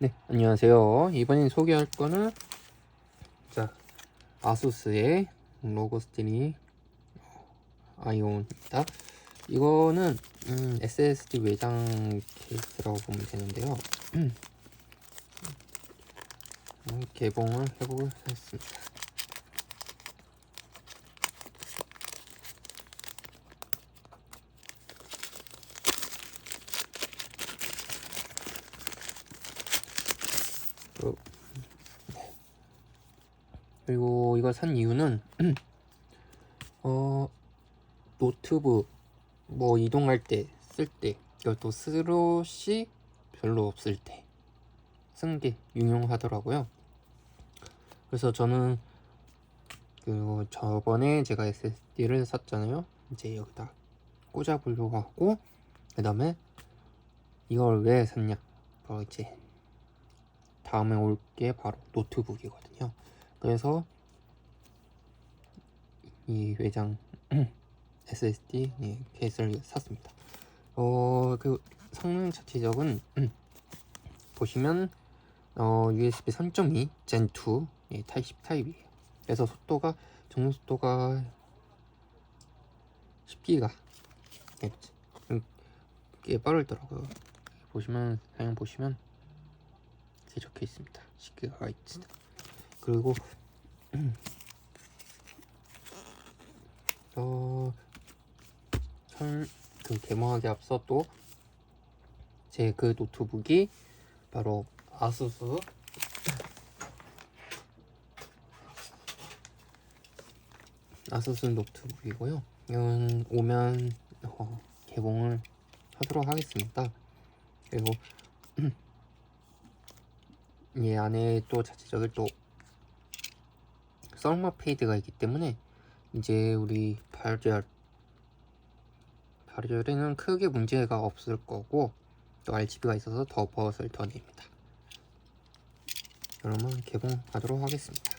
네, 안녕하세요. 이번엔 소개할 거는 자 아수스의 로고 스틸이 아이온입니다. 이거는 음, SSD 외장 케이스라고 보면 되는데요. 음, 개봉을 해보겠습니다. 그리고 이걸 산 이유는 어 노트북 뭐 이동할 때 쓸때 이것도 스롯이 별로 없을 때쓴게 유용하더라고요. 그래서 저는 그 저번에 제가 SSD를 샀잖아요. 이제 여기다 꽂아보려고 하고 그 다음에 이걸 왜 샀냐? 바로 이제 다음에 올 게 바로 노트북이거든요. 그래서 이 외장 SSD 예, 케이스를 샀습니다. 어, 그 성능 자체적은 보시면 어, USB 3.2 Gen 2 예, 타입 10 타입이에요. 그래서 속도가 정보 속도가 10기가 예, 음, 꽤 빠르더라고요. 보시면 사용 보시면 이렇게 적혀 있습니다. 10GB 그리고 어, 설, 그 개봉하기 앞서 또 제 그 노트북이 바로 아수스 아수스 노트북이고요. 이건 오면 어, 개봉을 하도록 하겠습니다. 그리고 이 안에 또 자체적인 또 썰마 페이드가 있기 때문에 이제 우리 발열 발열에는 크게 문제가 없을 거고 또 RGB가 있어서 더 버섯을 더 냅니다. 그러면 개봉하도록 하겠습니다.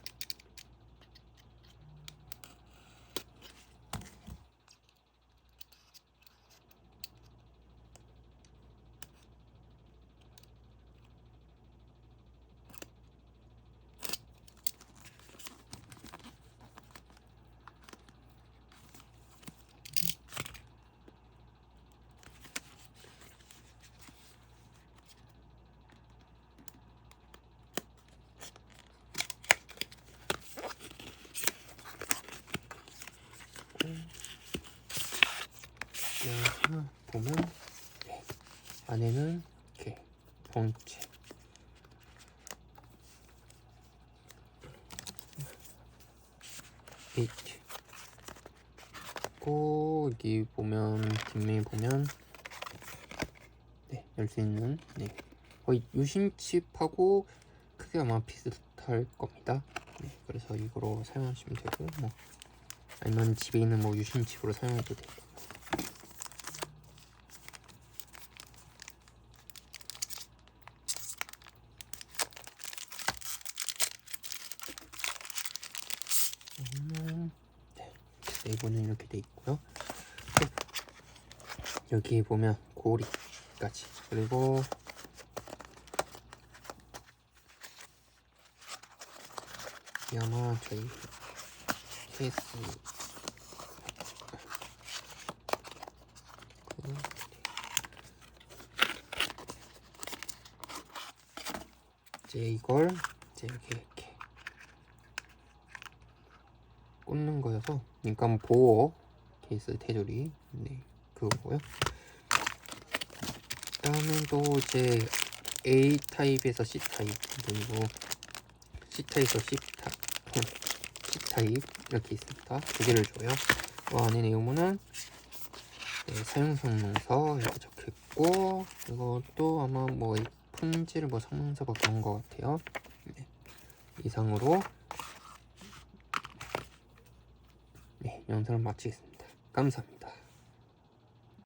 여기 보면 네, 안에는 이렇게 본체 이트 고 여기 보면 뒷면에 보면 네, 열 수 있는 네, 거의 유심칩하고 크게 아마 비슷할 겁니다. 네, 그래서 이거로 사용하시면 되고 뭐 아니면 집에 있는 뭐 유심칩으로 사용해도 되고 음, 네, 네이버는 이렇게 돼 있고요. 여기 보면 고리까지. 그리고 이 아마 저희 케이스. 그, 이제 이걸 이제 이렇게 이렇게 꽂는 거여서 그러니까 보호 케이스 테두리 네 그거고요. 다음은 또 이제 A 타입에서 C 타입 그리고 C 타입에서 C 타입 C 타입 이렇게 있습니다. 두 개를 줘요. 그 안에 내용물은 네, 사용 설명서 이렇게 적혀 있고 이것도 아마 뭐 품질 뭐 성능서가 그런 것 같아요. 네. 이상으로 네, 영상을 마치겠습니다. 감사합니다.